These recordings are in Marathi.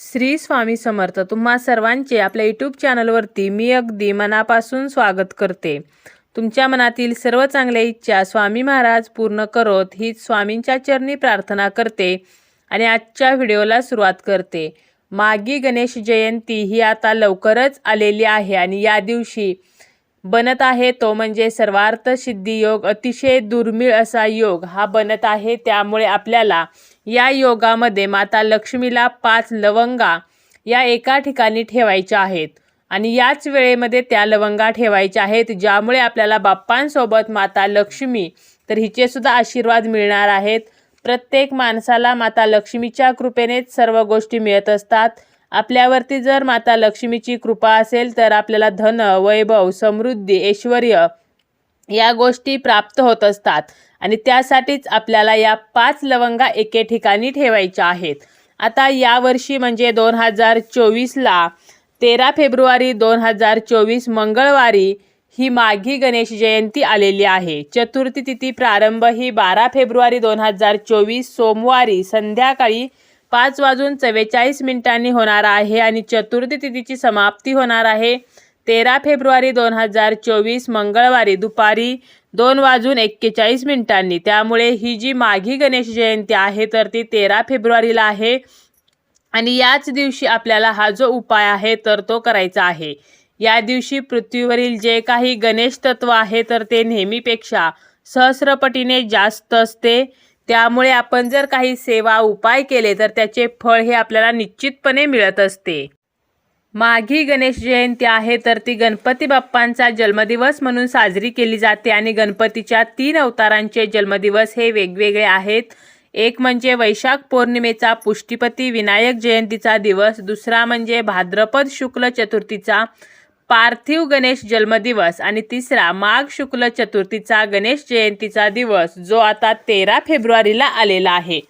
श्री स्वामी समर्थ. तुम्हा सर्वांचे आपल्या यूट्यूब चॅनलवरती मी अगदी मनापासून स्वागत करते. तुमच्या मनातील सर्व चांगल्या इच्छा स्वामी महाराज पूर्ण करोत ही स्वामींच्या चरणी प्रार्थना करते आणि आजच्या व्हिडिओला सुरुवात करते. मागी गणेश जयंती ही आता लवकरच आलेली आहे आणि या दिवशी बनत आहे तो म्हणजे सर्वार्थ सिद्धी योग अतिशय दुर्मिळ असा योग हा बनत आहे. त्यामुळे आपल्याला या योगामध्ये माता लक्ष्मीला पाच लवंगा या एका ठिकाणी ठेवायच्या आहेत. आणि याच वेळेमध्ये त्या लवंगा ठेवायच्या आहेत ज्यामुळे आपल्याला बाप्पांसोबत माता लक्ष्मी तर हिचेसुद्धा आशीर्वाद मिळणार आहेत. प्रत्येक माणसाला माता लक्ष्मीच्या कृपेनेच सर्व गोष्टी मिळत असतात. आपल्यावरती जर माता लक्ष्मीची कृपा असेल तर आपल्याला धन वैभव समृद्धी ऐश्वर या गोष्टी प्राप्त होत असतात. आणि त्यासाठीच आपल्याला या पाच लवंगा एके ठिकाणी ठेवायच्या आहेत. आता यावर्षी म्हणजे दोन हजार चोवीसला तेरा फेब्रुवारी दोन हजार चोवीस मंगळवारी ही माघी गणेश जयंती आलेली आहे. चतुर्थी तिथी प्रारंभ ही बारा फेब्रुवारी दोन हजार चोवीस सोमवारी संध्याकाळी पाच वाजून चव्वेचाळीस मिनिटांनी होणार आहे आणि चतुर्थी तिथीची समाप्ती होणार आहे. तेरा फेब्रुवारी दोन हजार चोवीस मंगळवारी दुपारी दोन वाजून एक्केचाळीस मिनिटांनी. त्यामुळे ही जी माघी गणेश जयंती आहे तर ती तेरा फेब्रुवारीला आहे. आणि याच दिवशी आपल्याला हा जो उपाय आहे तर तो करायचा आहे. या दिवशी पृथ्वीवरील जे काही गणेश तत्व आहे तर ते नेहमीपेक्षा सहस्रपटीने जास्त असते. त्यामुळे आपण जर काही सेवा उपाय केले तर त्याचे फळ हे आपल्याला निश्चितपणे मिळत असते. माघी गणेश जयंती आहे तर ती गणपती बाप्पांचा जन्मदिवस म्हणून साजरी केली जाते आणि गणपतीच्या तीन अवतारांचे जन्मदिवस हे वेगवेगळे आहेत. एक म्हणजे वैशाख पौर्णिमेचा पुष्टीपती विनायक जयंतीचा दिवस दुसरा म्हणजे भाद्रपद शुक्ल चतुर्थीचा पार्थिव गणेश जन्मदिवस आणि तिसरा माघ शुक्ल चतुर्थीचा गणेश जयंतीचा दिवस जो आता तेरा फेब्रुवारीला आलेला आहे.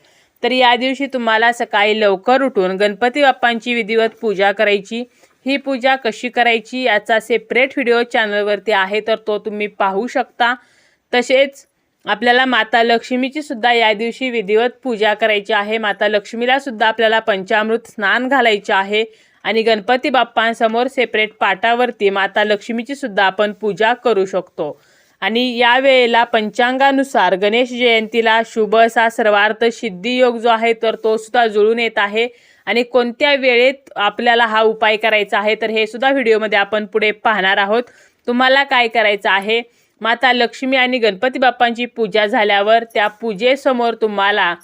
तर या दिवशी तुम्हाला सकाळी लवकर उठून गणपती बाप्पांची विधिवत पूजा करायची. ही पूजा कशी करायची याचा सेपरेट व्हिडिओ चॅनलवरती आहे तर तो तुम्ही पाहू शकता. तसेच आपल्याला माता लक्ष्मीची सुद्धा या दिवशी विधिवत पूजा करायची आहे. माता लक्ष्मीला सुद्धा आपल्याला पंचामृत स्नान घालायचे आहे. आणि गणपती बाप्पांसमोर सेपरेट पाटावरती माता लक्ष्मीची सुद्धा आपण पूजा करू शकतो. आणि या वेळेला पंचांगानुसार गणेश जयंतीला शुभ असा सर्वार्थ सिद्धी योग जो आहे तर तो सुद्धा जुळून येत आहे. आणि कोणत्या वेळेत आपल्याला हा उपाय करायचा आहे तर हे सुद्धा व्हिडिओमध्ये आपण पुढे पाहणार आहोत. तुम्हाला काय करायचं आहे? माता लक्ष्मी आणि गणपती बाप्पांची पूजा झाल्यावर त्या पूजेसमोर तुम्हाला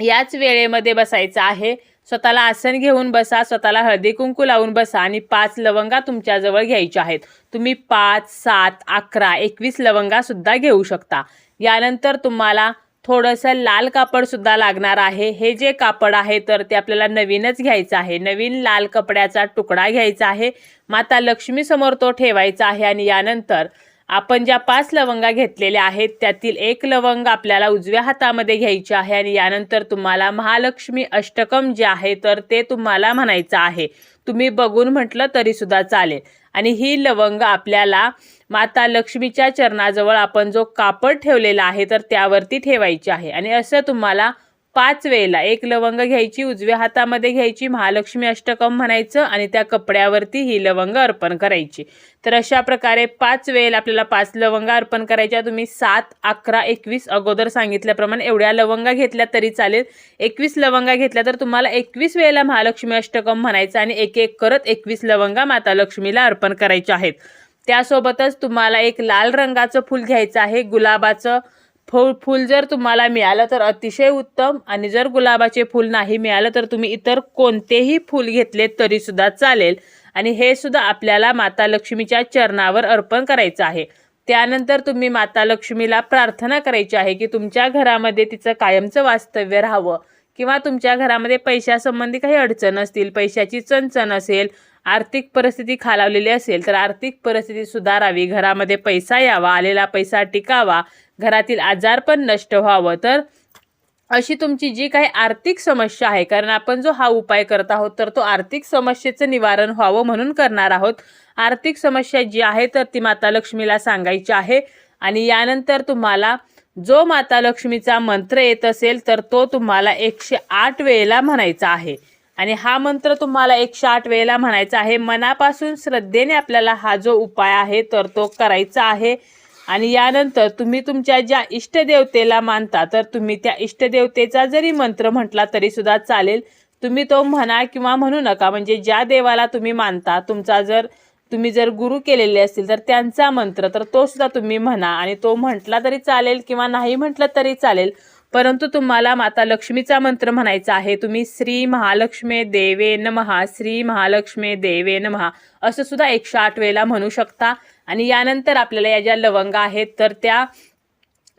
याच वेळेमध्ये बसायचं आहे. स्वतःला आसन घेऊन बसा स्वतःला हळदी कुंकू लावून बसा आणि पाच लवंगा तुमच्याजवळ घ्यायच्या आहेत. तुम्ही पाच सात अकरा एकवीस लवंगासुद्धा घेऊ शकता. यानंतर तुम्हाला थोडंसं लाल कापडसुद्धा लागणार आहे. हे जे कापड आहे तर ते आपल्याला नवीनच घ्यायचं आहे. नवीन लाल कपड्याचा तुकडा घ्यायचा आहे. माता लक्ष्मीसमोर तो ठेवायचा आहे आणि यानंतर आपण ज्या पाच लवंगा घेतलेल्या आहेत त्यातील एक लवंग आपल्याला उजव्या हातामध्ये घ्यायची आहे आणि यानंतर तुम्हाला महालक्ष्मी अष्टकम जे आहे तर ते तुम्हाला म्हणायचं आहे. तुम्ही बघून म्हटलं तरीसुद्धा चालेल. आणि ही लवंग आपल्याला माता लक्ष्मीच्या चरणाजवळ आपण जो कापड ठेवलेला आहे तर त्यावरती ठेवायची आहे. आणि असं तुम्हाला पाच वेळेला. एक लवंग घ्यायची उजव्या हातामध्ये घ्यायची महालक्ष्मी अष्टकम म्हणायचं आणि त्या कपड्यावरती ही लवंग अर्पण करायची. तर अशा प्रकारे पाच वेळेला आपल्याला पाच लवंगा अर्पण करायच्या. तुम्ही सात अकरा एकवीस अगोदर सांगितल्याप्रमाणे एवढ्या लवंगा घेतल्या तरी चालेल. एकवीस लवंगा घेतल्या तर तुम्हाला एकवीस वेळेला महालक्ष्मी अष्टकम म्हणायचं आणि एक एक करत एकवीस लवंगा माता लक्ष्मीला अर्पण करायच्या आहेत. त्यासोबतच तुम्हाला एक लाल रंगाचं फूल घ्यायचं आहे गुलाबाचं फूल फूल जर तुम्हाला मिळालं तर अतिशय उत्तम. आणि जर गुलाबाचे फूल नाही मिळालं तर तुम्ही इतर कोणतेही फूल घेतले तरीसुद्धा चालेल. आणि हे सुद्धा आपल्याला माता लक्ष्मीच्या चरणावर अर्पण करायचं आहे. त्यानंतर तुम्ही माता लक्ष्मीला प्रार्थना करायची आहे की तुमच्या घरामध्ये तिचं कायमचं वास्तव्य राहावं. किंवा तुमच्या घरामध्ये पैशासंबंधी काही अडचण असतील पैशाची चणचण असेल आर्थिक परिस्थिती खालावलेली असेल तर आर्थिक परिस्थिती सुधारावी. घरामध्ये पैसा यावा आलेला पैसा टिकावा. घरातील आजार पण नष्ट व्हावं. तर अशी तुमची जी काही आर्थिक समस्या आहे कारण आपण जो हा उपाय करत आहोत तर तो आर्थिक समस्येचं निवारण व्हावं म्हणून करणार आहोत. आर्थिक समस्या जी आहे तर ती माता लक्ष्मीला सांगायची आहे. आणि यानंतर तुम्हाला जो माता लक्ष्मीचा मंत्र येत असेल तर तो तुम्हाला एकशे आठ वेळेला म्हणायचा आहे. आणि हा मंत्र तुम्हाला एकशे आठ वेळेला म्हणायचा आहे. मनापासून श्रद्धेने आपल्याला हा जो उपाय आहे तर तो करायचा आहे. आणि यानंतर तुम्ही तुमच्या ज्या इष्टदेवतेला मानता तर तुम्ही त्या इष्टदेवतेचा जरी मंत्र म्हटला तरी सुद्धा चालेल. तुम्ही तो म्हणा किंवा म्हणू नका म्हणजे ज्या देवाला तुम्ही मानता तुमचा जर तुम्ही जर गुरु केलेले असतील तर त्यांचा मंत्र तर तो सुद्धा तुम्ही म्हणा. आणि तो म्हटला तरी चालेल किंवा नाही म्हटलं तरी चालेल. परंतु तुम्हाला माता लक्ष्मीचा मंत्र म्हणायचा आहे तुम्ही श्री महालक्ष्मी देवे नमहा श्री महालक्ष्मी देवे नमहा असं सुद्धा एकशे आठ वेळेला म्हणू शकता. आणि यानंतर आपल्याला या ज्या लवंगा आहेत तर त्या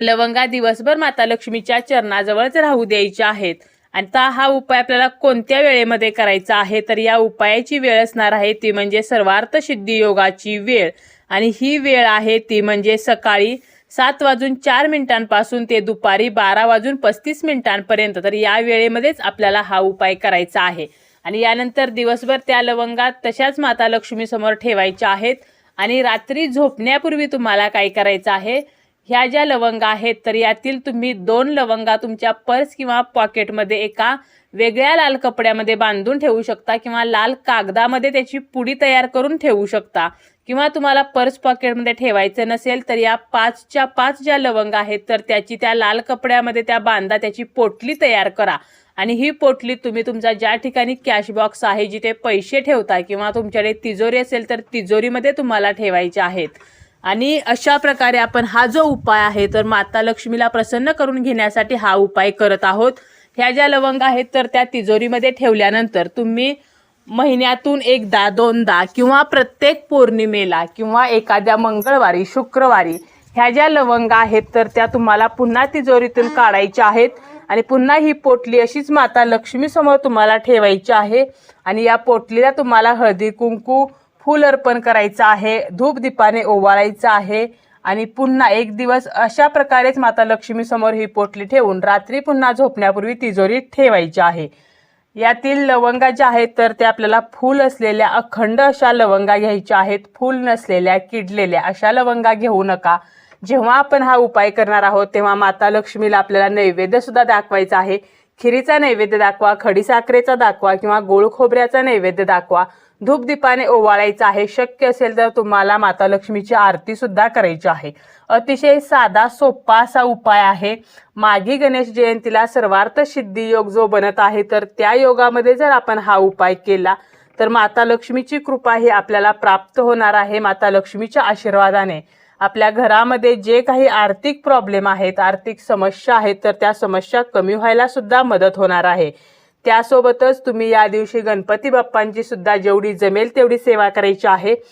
लवंगा दिवसभर माता लक्ष्मीच्या चरणाजवळच राहू द्यायच्या आहेत. आणि आता हा उपाय आपल्याला कोणत्या वेळेमध्ये करायचा आहे? तर या उपायाची वेळ असणार आहे ती म्हणजे सर्वार्थ सिद्धी योगाची वेळ. आणि ही वेळ आहे ती म्हणजे सकाळी सात वाजून चार मिनिटांपासून ते दुपारी बारा वाजून पस्तीस मिनिटांपर्यंत. तर या वेळेमध्येच आपल्याला हा उपाय करायचा आहे. आणि यानंतर दिवसभर त्या लवंगात तशाच माता लक्ष्मीसमोर ठेवायच्या आहेत. आणि रात्री झोपण्यापूर्वी तुम्हाला काय करायचं आहे? ह्या ज्या लवंगा आहेत तर यातील तुम्ही दोन लवंगा तुमच्या पर्स किंवा पॉकेटमध्ये एका वेगळ्या लाल कपड्यामध्ये बांधून ठेवू शकता किंवा लाल कागदामध्ये त्याची पुडी तयार करून ठेवू शकता. किंवा तुम्हाला पर्स पॉकेटमध्ये ठेवायचं नसेल तर या पाचच्या पाच ज्या लवंगा आहेत तर त्याची त्या लाल कपड्यामध्ये त्या बांधा त्याची पोटली तयार करा. आणि ही पोटली तुम्ही तुमचा ज्या ठिकाणी कॅश बॉक्स आहे जिथे पैसे ठेवता किंवा तुमच्याकडे तिजोरी असेल तर तिजोरीमध्ये तुम्हाला ठेवायचे आहेत. आणि अशा प्रकारे आपण हा जो उपाय आहे तर माता लक्ष्मीला प्रसन्न करून घेण्यासाठी हा उपाय करत आहोत. ह्या ज्या लवंग आहेत तर त्या तिजोरीमध्ये ठेवल्यानंतर तुम्ही महिन्यातून एकदा दोनदा किंवा प्रत्येक पौर्णिमेला किंवा एखाद्या मंगळवारी शुक्रवारी ह्या ज्या लवंग आहेत तर त्या तुम्हाला पुन्हा तिजोरीतून काढायच्या आहेत आणि पुन्हा ही पोटली अशीच माता लक्ष्मीसमोर तुम्हाला ठेवायची आहे. आणि या पोटलीला तुम्हाला हळदी कुंकू फूल अर्पण करायचं आहे धूप दीपाने ओवाळायचं आहे आणि पुन्हा एक दिवस अशा प्रकारेच माता लक्ष्मी समोर ही पोटली ठेवून रात्री पुन्हा झोपण्यापूर्वी तिजोरीत ठेवायची आहे. यातील लवंगा ज्या आहेत तर ते आपल्याला फूल असलेल्या अखंड अशा लवंगा घ्यायच्या आहेत. फूल नसलेल्या किडलेल्या अशा लवंगा घेऊ नका. जेव्हा आपण हा उपाय करणार आहोत तेव्हा माता लक्ष्मीला आपल्याला नैवेद्य सुद्धा दाखवायचा आहे. खिरीचा नैवेद्य दाखवा खडीसाखरेचा दाखवा किंवा गोळ खोबऱ्याचा नैवेद्य दाखवा. धूपदीपाने ओवाळायचा आहे. शक्य असेल तर तुम्हाला माता लक्ष्मीची आरती सुद्धा करायची आहे. अतिशय साधा सोपा असा उपाय आहे. माघी गणेश जयंतीला सर्वार्थ सिद्धी योग जो बनत आहे तर त्या योगामध्ये जर आपण हा उपाय केला तर माता लक्ष्मीची कृपा ही आपल्याला प्राप्त होणार आहे. माता लक्ष्मीच्या आशीर्वादाने आपल्या घरामध्ये जे काही आर्थिक प्रॉब्लेम आहेत आर्थिक समस्या आहेत तर त्या समस्या कमी व्हायला सुद्धा मदत होणार आहे. त्यासोबतच तुम्ही या दिवशी गणपती बाप्पांची सुद्धा जेवढी जमेल तेवढी सेवा करायची आहे.